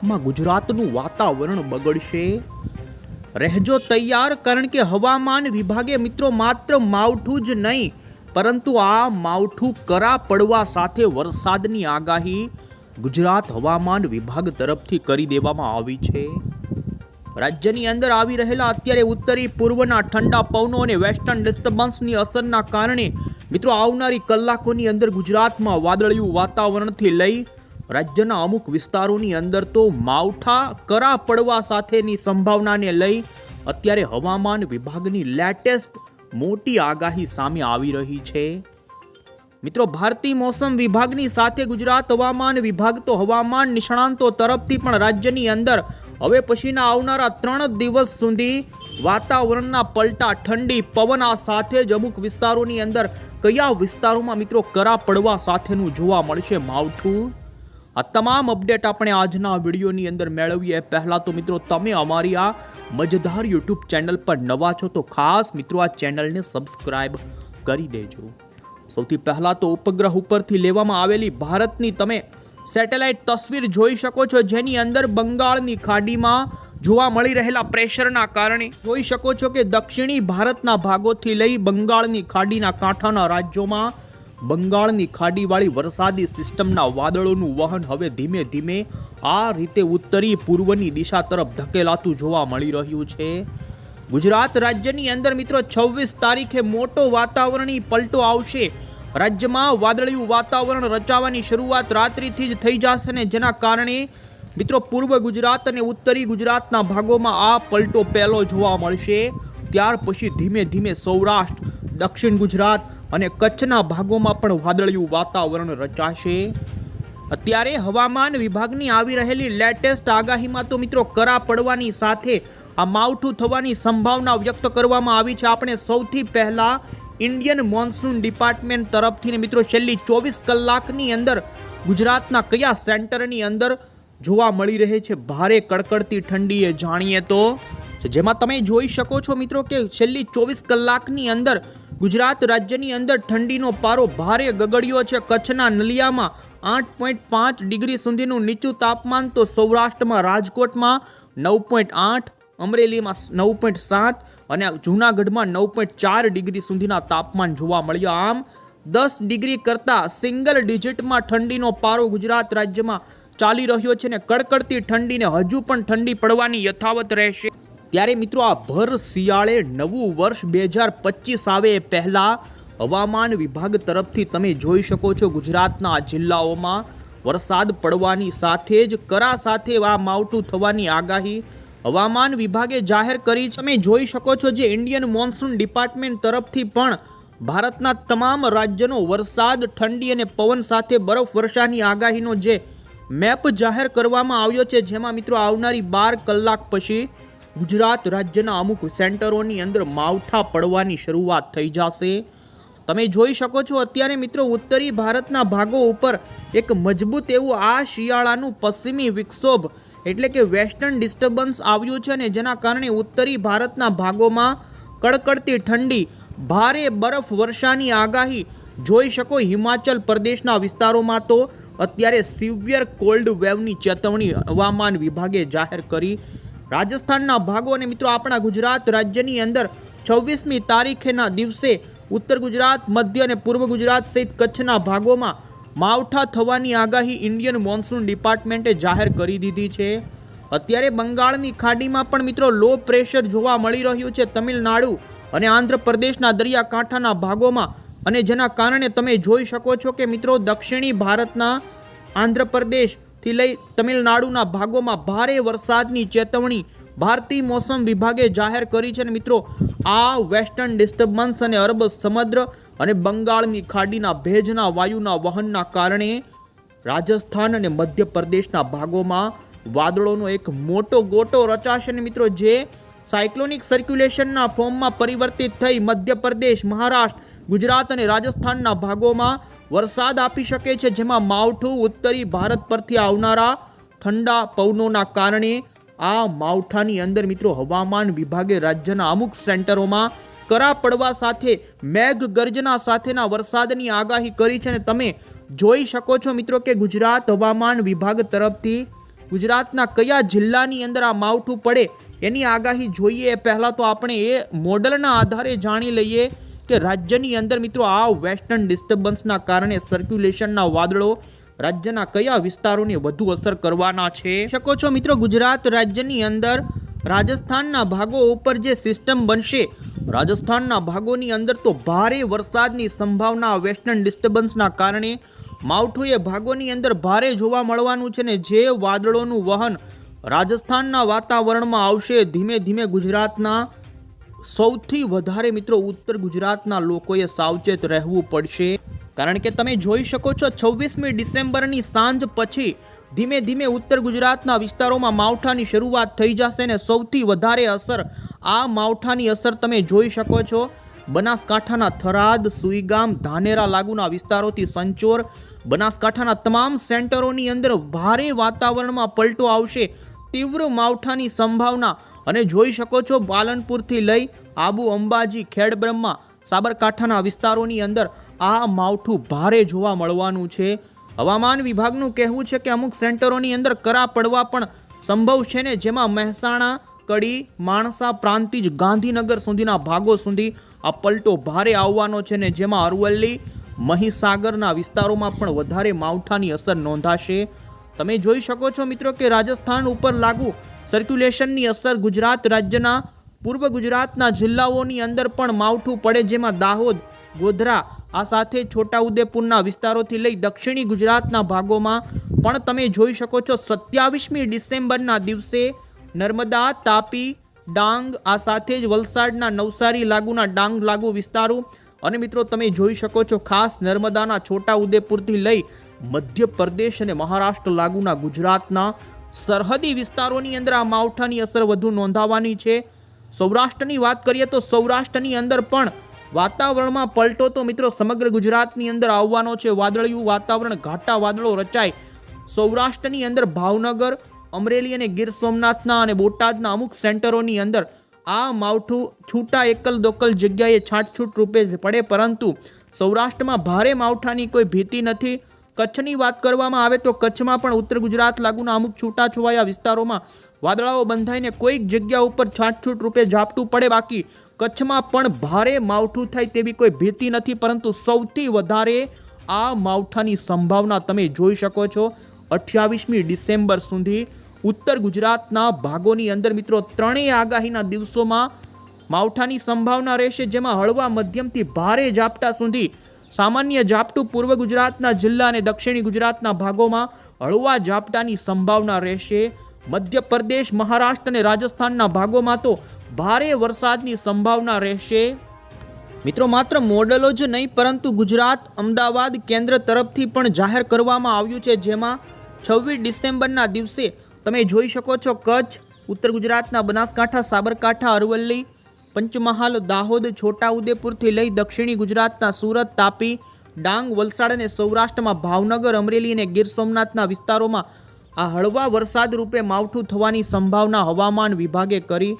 કલાકમાં ગુજરાતનું વાતાવરણ બગડશે? રહેજો તૈયાર, કારણ કે હવામાન વિભાગે મિત્રો માત્ર માવઠું જ નહીં, પરંતુ આ માવઠું કરા પડવા સાથે વરસાદની આગાહી ગુજરાત હવામાન વિભાગ તરફથી કરી દેવામાં આવી છે. રાજ્યની અંદર આવી રહેલા અત્યારે ઉત્તરી પૂર્વના ઠંડા પવનો અને વેસ્ટર્ન ડિસ્ટર્બન્સની અસરના કારણે મિત્રો આવનારી કલાકોની અંદર ગુજરાતમાં વાદળિયું વાતાવરણથી લઈ રાજ્યના અમુક વિસ્તારોની અંદર તો માવઠા કરા પડવા સાથેની સંભાવનાને લઈ અત્યારે હવામાન વિભાગની લેટેસ્ટ મોટી આગાહી સામે આવી રહી છે. મિત્રો, ભારતીય મોસમ વિભાગની સાથે ગુજરાત હવામાન વિભાગ તો હવામાન નિષ્ણાંતો તરફથી પણ રાજ્યની અંદર હવે પછીના આવનારા ત્રણ દિવસ સુધી વાતાવરણના પલટા ઠંડી, પવન આ સાથે જ અમુક વિસ્તારોની અંદર કયા વિસ્તારોમાં મિત્રો કરા પડવા સાથેનું જોવા મળશે માવઠું? આ તમામ અપડેટ આપણે આજના વિડીયોની અંદર મેળવીએ. પહેલાં તો મિત્રો, તમે અમારી આ મજેદાર યુટ્યુબ ચેનલ પર નવા છો તો ખાસ મિત્રો આ ચેનલને સબસ્ક્રાઇબ કરી દેજો. સૌથી પહેલાં તો ઉપગ્રહ ઉપરથી લેવામાં આવેલી ભારતની તમે સેટેલાઇટ તસવીર જોઈ શકો છો, જેની અંદર બંગાળની ખાડીમાં જોવા મળી રહેલા પ્રેશરના કારણે જોઈ શકો છો કે દક્ષિણી ભારતના ભાગોથી લઈ બંગાળની ખાડીના કાંઠાના રાજ્યોમાં બંગાળની ખાડીવાળી વરસાદી સિસ્ટમના વાદળોનું વહન હવે ધીમે ધીમે આ રીતે ઉત્તરી પૂર્વની દિશા તરફ ધકેલાતું જોવા મળી રહ્યું છે. ગુજરાત રાજ્યની અંદર મિત્રો છવ્વીસ તારીખે મોટો વાતાવરણી પલટો આવશે. રાજ્યમાં વાદળિયું વાતાવરણ રચાવાની શરૂઆત રાત્રિથી જ થઈ જશે ને જેના કારણે મિત્રો પૂર્વ ગુજરાત અને ઉત્તરી ગુજરાતના ભાગોમાં આ પલટો પહેલો જોવા મળશે. ત્યાર પછી ધીમે ધીમે સૌરાષ્ટ્ર, દક્ષિણ ગુજરાત અને કચ્છના ભાગોમાં પણ વાદળિયું વાતાવરણ રચાશે. અત્યારે હવામાન વિભાગની આવી રહેલી લેટેસ્ટ આગાહીમાં તો મિત્રો કરા પડવાની સાથે આ માવઠું થવાની સંભાવના વ્યક્ત કરવામાં આવી છે. આપણે સૌથી પહેલાં ઇન્ડિયન મોન્સૂન ડિપાર્ટમેન્ટ તરફથી મિત્રો છેલ્લી ચોવીસ કલાકની અંદર ગુજરાતના કયા સેન્ટરની અંદર જોવા મળી રહે છે? ભારે કડકડતી ઠંડી એ જાણીએ તો. જેમાં તમે જોઈ શકો છો મિત્રો કે છેલ્લી ચોવીસ કલાકની અંદર ગુજરાત રાજ્યની અંદર ઠંડીનો પારો ભારે ગગડ્યો છે. કચ્છના નલિયામાં આઠ પોઈન્ટ પાંચ ડિગ્રી સુધીનું નીચું તાપમાન તો સૌરાષ્ટ્રમાં રાજકોટમાં નવ પોઈન્ટ આઠ, અમરેલીમાં નવ પોઈન્ટ સાત અને જૂનાગઢમાં નવ પોઈન્ટ ચાર ડિગ્રી સુધીના તાપમાન જોવા મળ્યા. આમ દસ ડિગ્રી કરતાં સિંગલ ડિજિટમાં ઠંડીનો પારો ગુજરાત રાજ્યમાં ચાલી રહ્યો છે ને કડકડતી ઠંડીને હજુ પણ ઠંડી પડવાની યથાવત રહેશે. ત્યારે મિત્રો આ ભર શિયાળે નવું વર્ષ બે હજાર પચીસ આવે પહેલાં હવામાન વિભાગ તરફથી તમે જોઈ શકો છો ગુજરાતના જિલ્લાઓમાં વરસાદ પડવાની સાથે જ કરા સાથે આ માવઠું થવાની આગાહી હવામાન વિભાગે જાહેર કરી. તમે જોઈ શકો છો જે ઇન્ડિયન મોન્સૂન ડિપાર્ટમેન્ટ તરફથી પણ ભારતના તમામ રાજ્યનો વરસાદ, ઠંડી અને પવન સાથે બરફવર્ષાની આગાહીનો જે મેપ જાહેર કરવામાં આવ્યો છે, જેમાં મિત્રો આવનારી બાર કલાક પછી ગુજરાત રાજ્યના અમુક સેન્ટરોની અંદર માવઠા પડવાની શરૂઆત થઈ જશે. તમે જોઈ શકો છો, અત્યારે મિત્રો ઉત્તરી ભારતના ભાગો ઉપર એક મજબૂત એવું આ શિયાળાનું પશ્ચિમી વિક્ષોભ એટલે કે વેસ્ટર્ન ડિસ્ટર્બન્સ આવ્યું છે ને જેના કારણે ઉત્તરી ભારતના ભાગોમાં કડકડતી ઠંડી, ભારે બરફ વર્ષાની આગાહી જોઈ શકો હિમાચલ પ્રદેશના વિસ્તારોમાં તો. અત્યારે સિવિયર કોલ્ડ વેવની ચેતવણી હવામાન વિભાગે જાહેર કરી રાજસ્થાનના ભાગો અને મિત્રો આપણા ગુજરાત રાજ્યની અંદર છવ્વીસમી તારીખેના દિવસે ઉત્તર ગુજરાત, મધ્ય અને પૂર્વ ગુજરાત સહિત કચ્છના ભાગોમાં માવઠા થવાની આગાહી ઇન્ડિયન મોન્સૂન ડિપાર્ટમેન્ટે જાહેર કરી દીધી છે. અત્યારે બંગાળની ખાડીમાં પણ મિત્રો લો પ્રેશર જોવા મળી રહ્યું છે તમિલનાડુ અને આંધ્રપ્રદેશના દરિયાકાંઠાના ભાગોમાં અને જેના કારણે તમે જોઈ શકો છો કે મિત્રો દક્ષિણી ભારતના આંધ્રપ્રદેશથી લઈ તમિલનાડુના ભાગોમાં ભારે વરસાદની ચેતવણી ભારતીય મોસમ વિભાગે જાહેર કરી છે અને મિત્રો, આ વેસ્ટર્ન ડિસ્ટર્બન્સ અને અરબ સમુદ્ર અને બંગાળની ખાડીના ભેજના વાયુના વહનના કારણે રાજસ્થાન અને મધ્યપ્રદેશના ભાગોમાં વાદળોનો એક મોટો ગોટો રચાશે. અને મિત્રો, જે સાયક્લોનિક સર્ક્યુલેશનના ફોર્મમાં પરિવર્તિત થઈ મધ્યપ્રદેશ, મહારાષ્ટ્ર, ગુજરાત અને રાજસ્થાનના ભાગોમાં વરસાદ આપી શકે છે, જેમાં માવઠું ઉત્તરી ભારત પરથી આવનારા ઠંડા પવનોના કારણે આ માવઠાની અંદર મિત્રો હવામાન વિભાગે રાજ્યના અમુક સેન્ટરોમાં કરા પડવા સાથે મેઘ ગર્જના સાથેના વરસાદની આગાહી કરી છે અને તમે જોઈ શકો છો મિત્રો કે ગુજરાત હવામાન વિભાગ તરફથી ગુજરાતના કયા જિલ્લાની અંદર આ માવઠું પડે એની આગાહી જોઈએ. એ પહેલાં તો આપણે એ મોડલના આધારે જાણી લઈએ કે રાજ્યની અંદર મિત્રો આ વેસ્ટર્ન ડિસ્ટર્બન્સના કારણે સર્ક્યુલેશનના વાદળો રાજ્યના કયા વિસ્તારોને વધુ અસર કરવાના છે? શકો છો મિત્રો, ગુજરાત રાજ્યની અંદર રાજસ્થાનના ભાગો ઉપર જે સિસ્ટમ બનશે, રાજસ્થાનના ભાગોની અંદર તો ભારે વરસાદની સંભાવના વેસ્ટર્ન ડિસ્ટર્બન્સના કારણે માવઠું એ ભાગોની અંદર ભારે જોવા મળવાનું છે ને જે વાદળોનું વહન રાજસ્થાનના વાતાવરણમાં આવશે ધીમે ધીમે ગુજરાતના સૌથી વધારે મિત્રો ઉત્તર ગુજરાતના લોકોએ સાવચેત રહેવું પડશે. કારણ કે તમે જોઈ શકો છો, છવ્વીસમી ડિસેમ્બરની સાંજ પછી ધીમે ધીમે ઉત્તર ગુજરાતના વિસ્તારોમાં માવઠાની શરૂઆત થઈ જશે ને સૌથી વધારે અસર આ માવઠાની અસર તમે જોઈ શકો છો. બનાસકાંઠાના થરાદ, સુઈગામ, ધાનેરા લાગુના વિસ્તારોથી સંચોર, બનાસકાંઠાના તમામ સેન્ટરોની અંદર ભારે વાતાવરણમાં પલટો આવશે. તીવ્ર માવઠાની સંભાવના અને જોઈ શકો છો પાલનપુરથી લઈ આબુ અંબાજી ખેડબ્રહ્મા સાબરકાંઠાના વિસ્તારોની અંદર આ માવઠું ભારે જોવા મળવાનું છે. હવામાન વિભાગનું કહેવું છે કે અમુક સેન્ટરોની અંદર કરા પડવા પણ સંભવ છે ને, જેમાં મહેસાણા, કડી, માણસા પ્રાંતિજ, ગાંધીનગર સુધીના ભાગો સુધી આ પલટો ભારે આવવાનો છે ને, જેમાં અરવલ્લી, મહીસાગરના વિસ્તારોમાં પણ વધારે માવઠાની અસર નોંધાશે. તમે જોઈ શકો છો મિત્રો કે રાજસ્થાન ઉપર લાગુ સર્ક્યુલેશનની અસર ગુજરાત રાજ્યના પૂર્વ ગુજરાતના જિલ્લાઓની અંદર પણ માવઠું પડે જેમાં દાહોદ, ગોધરા, આ સાથે છોટાઉદેપુરના વિસ્તારોથી લઈ દક્ષિણી ગુજરાતના ભાગોમાં પણ તમે જોઈ શકો છો સત્યાવીસમી ડિસેમ્બરના દિવસે નર્મદા, તાપી, ડાંગ, આ સાથે જ વલસાડના નવસારી લાગુના ડાંગ લાગુ વિસ્તારો. અને મિત્રો તમે જોઈ શકો છો ખાસ નર્મદાના છોટા ઉદેપુરથી લઈ મધ્યપ્રદેશ અને મહારાષ્ટ્ર લાગુના ગુજરાતના સરહદી વિસ્તારોની અંદર આ માવઠાની અસર વધુ નોંધાવાની છે. સૌરાષ્ટ્રની વાત કરીએ તો સૌરાષ્ટ્રની અંદર પણ વાતાવરણમાં પલટો તો મિત્રો સમગ્ર ગુજરાતની અંદર આવવાનો છે. વાદળિયું વાતાવરણ, ઘાટા વાદળો રચાય. સૌરાષ્ટ્રની અંદર ભાવનગર, અમરેલી અને ગીર સોમનાથના અને બોટાદના અમુક સેન્ટરોની અંદર આ માવઠું છૂટા એકલ દોકલ જગ્યાએ છાંટછૂટ રૂપે પડે પરંતુ સૌરાષ્ટ્રમાં ભારે માવઠાની કોઈ ભીતિ નથી. કચ્છની વાત કરવામાં આવે તો કચ્છમાં પણ ઉત્તર ગુજરાત લાગુના અમુક છૂટાછવાયા વિસ્તારોમાં વાદળાઓ બંધાઈને કોઈક જગ્યા ઉપર છાંટછૂટ રૂપે ઝાપટું પડે. બાકી કચ્છમાં પણ ભારે માવઠું થાય તેવી કોઈ ભીતિ નથી, પરંતુ સૌથી વધારે આ માવઠાની સંભાવના તમે જોઈ શકો છો. અઠ્યાવીસમી ડિસેમ્બર સુધી ઉત્તર ગુજરાતના ભાગોની અંદર મિત્રો ત્રણેય આગાહીના દિવસોમાં માવઠાની સંભાવના રહેશે, જેમાં હળવા મધ્યમથી ભારે ઝાપટા સુધી સામાન્ય ઝાપટું પૂર્વ ગુજરાતના જિલ્લા અને દક્ષિણી ગુજરાતના ભાગોમાં હળવા ઝાપટાની સંભાવના રહેશે. મધ્યપ્રદેશ, મહારાષ્ટ્ર અને રાજસ્થાનના ભાગોમાં તો ભારે વરસાદની સંભાવના રહેશે. મિત્રો, માત્ર મોડલો જ નહીં, પરંતુ ગુજરાત, અમદાવાદ કેન્દ્ર તરફથી પણ જાહેર કરવામાં આવ્યું છે, જેમાં છવ્વીસ ડિસેમ્બરના દિવસે તમે જોઈ શકો છો કચ્છ, ઉત્તર ગુજરાતના બનાસકાંઠા, સાબરકાંઠા, અરવલ્લી પંચમહાલ દાહોદ છોટાઉદેપુરથી લઈ દક્ષિણી ગુજરાતના સુરત, તાપી, ડાંગ, વલસાડ અને સૌરાષ્ટ્રમાં ભાવનગર, અમરેલી અને ગીર સોમનાથના વિસ્તારોમાં આ હળવા વરસાદ રૂપે માવઠું થવાની સંભાવના હવામાન વિભાગે કરી.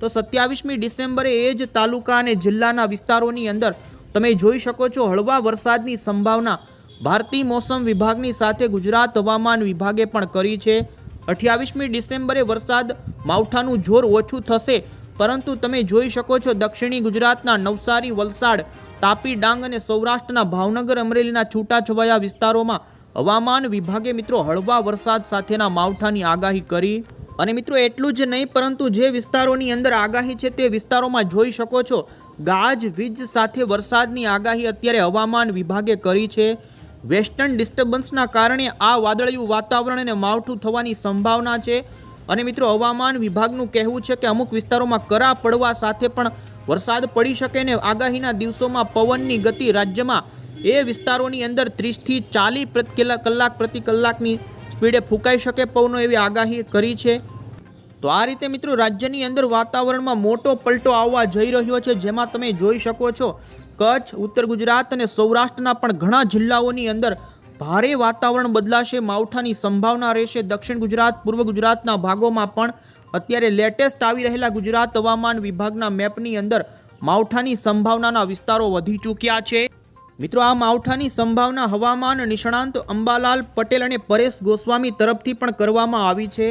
તો સત્યાવીસમી ડિસેમ્બરે એ જ તાલુકા અને જિલ્લાના વિસ્તારોની અંદર તમે જોઈ શકો છો હળવા વરસાદની સંભાવના ભારતીય મોસમ વિભાગની સાથે ગુજરાત હવામાન વિભાગે પણ કરી છે. અઠ્યાવીસમી ડિસેમ્બરે વરસાદ માવઠાનું જોર ઓછું થશે પરંતુ તમે જોઈ શકો છો દક્ષિણી ગુજરાતના નવસારી, વલસાડ, તાપી ડાંગ અને સૌરાષ્ટ્રના ભાવનગર, અમરેલીના છૂટાછવાયા વિસ્તારોમાં હવામાન વિભાગે મિત્રો હળવા વરસાદ સાથેના માવઠાની આગાહી કરી. અને મિત્રો એટલું જ નહીં, પરંતુ જે વિસ્તારોની અંદર આગાહી છે તે વિસ્તારોમાં જોઈ શકો છો ગાજ, વીજ સાથે વરસાદની આગાહી અત્યારે હવામાન વિભાગે કરી છે. વેસ્ટર્ન ડિસ્ટર્બન્સના કારણે આ વાદળિયું વાતાવરણ અને માવઠું થવાની સંભાવના છે. અને મિત્રો હવામાન વિભાગનું કહેવું છે કે અમુક વિસ્તારોમાં કરા, પડવા સાથે પણ વરસાદ પડી શકે ને આગાહીના દિવસોમાં પવનની ગતિ રાજ્યમાં એ વિસ્તારોની અંદર ત્રીસથી ચાલીસ પ્રતિ કલાક પ્રતિ કલાકની સ્પીડે ફૂંકાઈ શકે પવનો એવી આગાહી કરી છે. તો આ રીતે મિત્રો રાજ્યની અંદર વાતાવરણમાં મોટો પલટો આવવા જઈ રહ્યો છે, જેમાં તમે જોઈ શકો છો કચ્છ, ઉત્તર ગુજરાત અને સૌરાષ્ટ્રના પણ ઘણા જિલ્લાઓની અંદર ભારે વાતાવરણ બદલાશે, માવઠાની સંભાવના રહેશે. દક્ષિણ ગુજરાત, પૂર્વ ગુજરાતના ભાગોમાં પણ અત્યારે લેટેસ્ટ આવી રહેલા ગુજરાત હવામાન વિભાગના મેપની અંદર માવઠાની સંભાવનાના વિસ્તારો વધી ચૂક્યા છે. મિત્રો, આ માવઠાની સંભાવના હવામાન નિષ્ણાંત અંબાલાલ પટેલ અને પરેશ ગોસ્વામી તરફથી પણ કરવામાં આવી છે.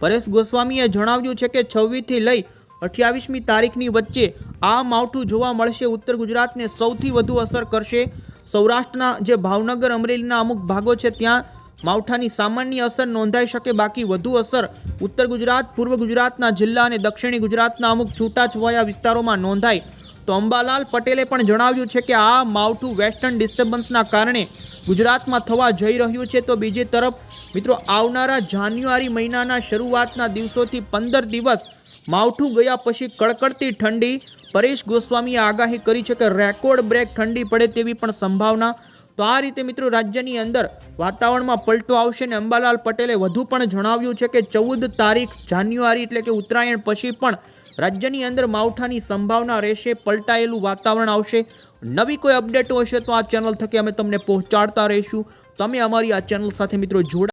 પરેશ ગોસ્વામીએ જણાવ્યું છે કે છવ્વીસથી લઈ અઠ્યાવીસમી તારીખની વચ્ચે આ માવઠું જોવા મળશે. ઉત્તર ગુજરાતને સૌથી વધુ અસર કરશે. સૌરાષ્ટ્રના જે ભાવનગર, અમરેલીના અમુક ભાગો છે, ત્યાં માવઠાની સામાન્ય અસર નોંધાઈ શકે. બાકી વધુ અસર ઉત્તર ગુજરાત, પૂર્વ ગુજરાતના જિલ્લા અને દક્ષિણી ગુજરાતના અમુક છૂટાછવાયા વિસ્તારોમાં નોંધાય તો અંબાલાલ પટેલે પણ જણાવ્યું છે કે આ માવઠું વેસ્ટર્ન ડિસ્ટર્બન્સના કારણે ગુજરાતમાં થવા જઈ રહ્યું છે. તો બીજી તરફ, મિત્રો, આવનારા જાન્યુઆરી મહિનાના શરૂઆતના દિવસોથી પંદર દિવસ માવઠું ગયા પછી કડકડતી ઠંડી પરેશ ગોસ્વામીએ આગાહી કરી છે કે રેકોર્ડ બ્રેક ઠંડી પડે તેવી પણ સંભાવના. તો આ રીતે મિત્રો રાજ્યની અંદર વાતાવરણમાં પલટો આવશે અને અંબાલાલ પટેલે વધુ પણ જણાવ્યું છે કે ચૌદ તારીખ જાન્યુઆરી એટલે કે ઉત્તરાયણ પછી પણ રાજ્યની અંદર માવઠાની સંભાવના રહેશે, પલટાયેલું વાતાવરણ આવશે. નવી કોઈ અપડેટો હશે તો આ ચેનલ થકી અમે તમને પહોંચાડતા રહીશું. તમે અમારી આ ચેનલ સાથે મિત્રો જોડા